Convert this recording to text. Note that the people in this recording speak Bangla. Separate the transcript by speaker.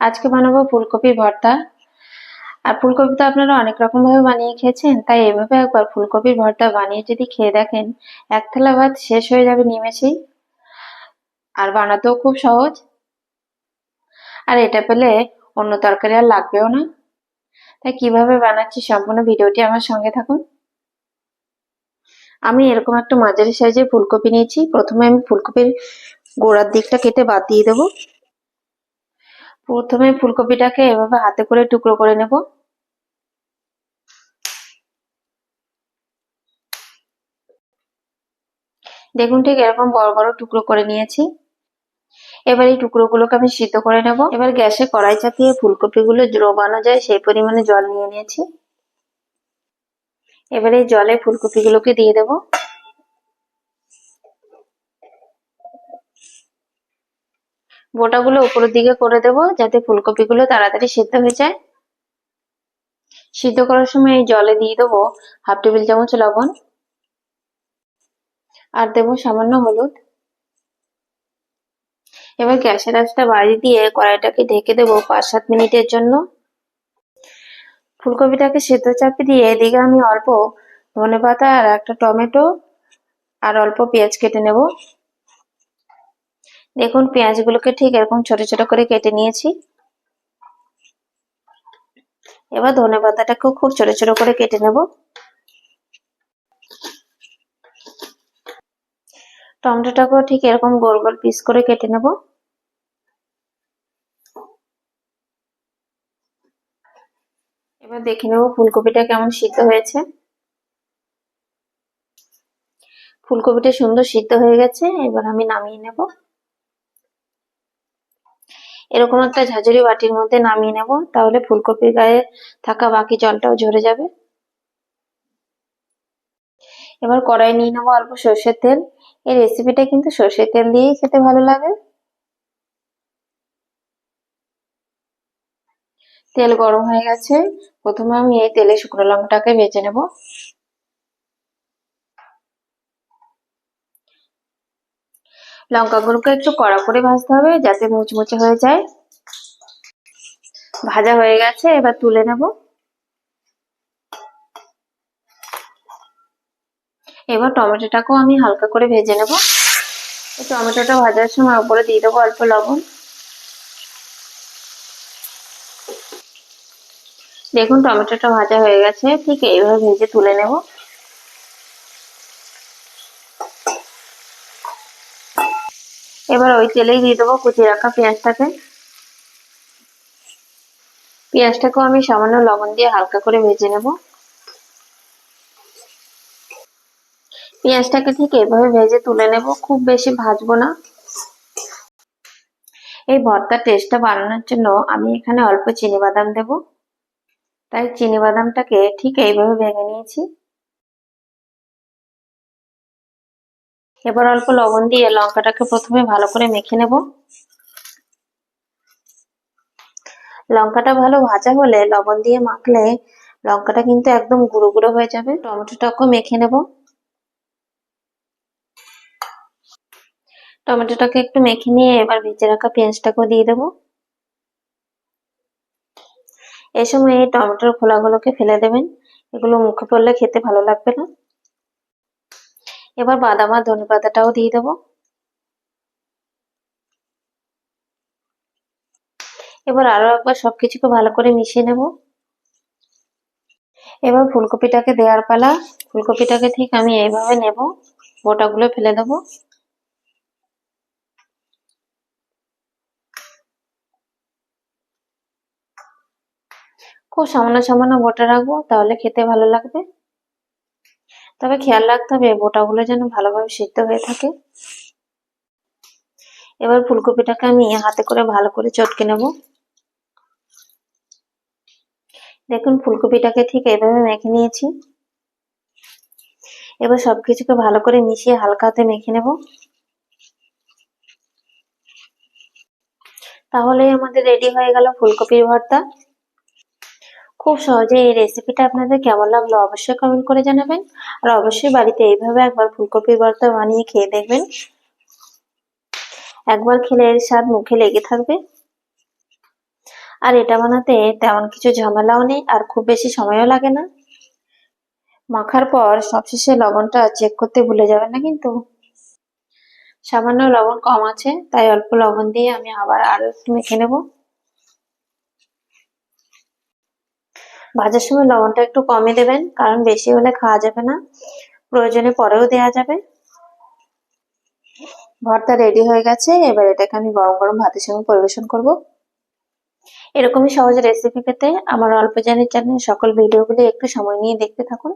Speaker 1: আজকে বানাবো ফুলকপি ভর্তা। আর ফুলকপি তো আপনারা অনেক রকম ভাবে বানিয়ে খেয়েছেন, তাই এভাবে একবার ফুলকপির ভর্তা বানিয়ে যদি খেয়ে দেখেন, এক থালা ভাত শেষ হয়ে যাবে নিমেষেই। আর বানাতেও খুব সহজ। আর এটা পেলে অন্য তরকারি আর লাগবেও না। তাই কীভাবে বানাচ্ছি সম্পূর্ণ ভিডিওটি আমার সঙ্গে থাকুন। আমি এরকম একটা মাঝারি সাইজের ফুলকপি নিয়েছি। প্রথমে আমি ফুলকপির গোড়ার দিকটা কেটে বাদ দিয়ে দেবো। প্রথমে ফুলকপিটাকে এভাবে হাতে করে টুকরো করে নেব। দেখুন ঠিক এরকম বড় বড় টুকরো করে নিয়েছি। এবার এই টুকরোগুলোকে আমি সিদ্ধ করে নেব। এবার গ্যাসে কড়াই চাপিয়ে ফুলকপিগুলো ডোবানো যায়, সেই পরিমাণে জল নিয়ে নিয়েছি। এবার এই জলে ফুলকপিগুলোকে দিয়ে দেব। বোটাগুলো উপরের দিকে করে দেব, যাতে ফুলকপিগুলো তাড়াতাড়ি সিদ্ধ হয়ে যায়। সিদ্ধ করার সময় এই জলে দিয়ে দেবো হাফ টেবিল চামচ লবণ। আর দেবো সামান্য হলুদ। এবার গ্যাসের আঁচটা বাড়িয়ে দিয়ে কড়াইটাকে ঢেকে দেবো পাঁচ সাত মিনিটের জন্য। ফুলকপিটাকে সেদ্ধ চাপি দিয়ে এদিকে আমি অল্প ধনে পাতা আর একটা টমেটো আর অল্প পেঁয়াজ কেটে নেব। দেখুন, পেঁয়াজগুলোকে ঠিক এরকম ছোট ছোট করে কেটে নিয়েছি। এবার ধনে পাতাটাকেও খুব ছোট ছোট করে কেটে নেব। টমেটোটাকেও ঠিক এরকম গোল গোল পিস করে কেটে নেব। এবার দেখে নেব ফুলকপিটা কেমন সিদ্ধ হয়েছে। ফুলকপিটা সুন্দর সিদ্ধ হয়ে গেছে, এবার আমি নামিয়ে নেব। এরকম একটা ঝাঁঝরি বাটির মধ্যে নামিয়ে নেব, তাহলে ফুলকপির গায়ে থাকা বাকি জলটাও ঝরে যাবে। এবার কড়াই নিয়ে নেব অল্প সর্ষের তেল। এই রেসিপিটা কিন্তু সর্ষের তেল দিয়েই খেতে ভালো লাগে। তেল গরম হয়ে গেছে। প্রথমে আমি এই তেলে শুকনো লঙ্কাটাকে ভেজে নেব। লঙ্কাগুলোকে একটু কড়া করে ভাজতে হবে যাতে মুচমুচে হয়ে যায়। ভাজা হয়ে গেছে, এবার তুলে নেব। এবার টমেটোটাকেও আমি হালকা করে ভেজে নেব। টমেটোটা ভাজার সময় উপরে দিয়ে দেবো অল্প লবণ। দেখুন, টমেটোটা ভাজা হয়ে গেছে, ঠিক এইভাবে ভেজে তুলে নেব। এবার ওই তেলেই দিয়ে দেবো, কুচি রাখা পেঁয়াজটাকে। পেঁয়াজটাকেও আমি সামান্য লবণ দিয়ে হালকা করে ভেজে নেব। পেঁয়াজটাকে ঠিক এভাবে ভেজে তুলে নেব, খুব বেশি ভাজবো না। এই ভর্তার টেস্টটা বানানোর জন্য আমি এখানে অল্প চিনি বাদাম দেব। তাই চিনি বাদামটাকে ঠিক এইভাবে ভেঙে নিয়েছি। এবার অল্প লবণ দিয়ে লঙ্কাটাকে প্রথমে ভালো করে মেখে নেব। লঙ্কাটা ভালো ভাজা হলে লবণ দিয়ে মাখলে লঙ্কাটা কিন্তু একদম গুঁড়ো গুঁড়ো হয়ে যাবে। টমেটোটাকেও মেখে নেব। টমেটোটাকে একটু মেখে নিয়ে এবার ভেজে রাখা পেঁয়াজটাকেও দিয়ে দেব। এই সময় এই টমেটোর খোলাগুলোকে ফেলে দেবেন। এগুলো মুখে পড়লে খেতে ভালো লাগবে না। এবার বাদাম আর ধনে পাতাটাও দিয়ে দেবো। এবার আরও একবার সবকিছুকে ভালো করে মিশিয়ে নেব। এবার ফুলকপিটাকে দেওয়ার পালা। ফুলকপিটাকে ঠিক আমি এইভাবে নেব। গোটাগুলো ফেলে দেব। খুব সামান্য সামান্য গোটা রাখব, তাহলে খেতে ভালো লাগবে। তবে খেয়াল রাখতে হবে, বোটাগুলো যেন ভালোভাবে সিদ্ধ হয়ে থাকে। এবার ফুলকপিটাকে আমি হাতে করে ভালো করে চটকে নেব। দেখুন, ফুলকপিটাকে ঠিক এইভাবে মেখে নিয়েছি। এবার সবকিছুকে ভালো করে মিশিয়ে হালকা হাতে মেখে নেব। তাহলে আমাদের রেডি হয়ে গেল ফুলকপির ভর্তা। খুব সহজে এই রেসিপিটা আপনাদের কেমন লাগল অবশ্যই কমেন্ট করে জানাবেন। আর অবশ্যই বাড়িতে এইভাবে একবার ফুলকপির ভর্তা বানিয়ে খেয়ে দেখবেন। একবার খেলে এর স্বাদ মুখে লেগে থাকবে। আর এটা বানাতে তেমন কিছু ঝামেলাও নেই, আর খুব বেশি সময়ও লাগে না। মাখার পর সবশেষে লবণটা চেক করতে ভুলে যাবেন না কিন্তু। সামান্য লবণ কম আছে, তাই অল্প লবণ দিয়ে আমি আবার আরও একটু মেখে নেব। ভাজার সময় লবণটা একটু কমে দেবেন, কারণ বেশি হলে খাওয়া যাবে না। প্রয়োজনে পরেও দেয়া যাবে। ভর্তা রেডি হয়ে গেছে, এবার এটাকে আমি গরম গরম ভাতের সঙ্গে পরিবেশন করব। এরকমই সহজ রেসিপি পেতে আমার অল্প জানের চ্যানেল সকল ভিডিওগুলি একটু সময় নিয়ে দেখতে থাকুন।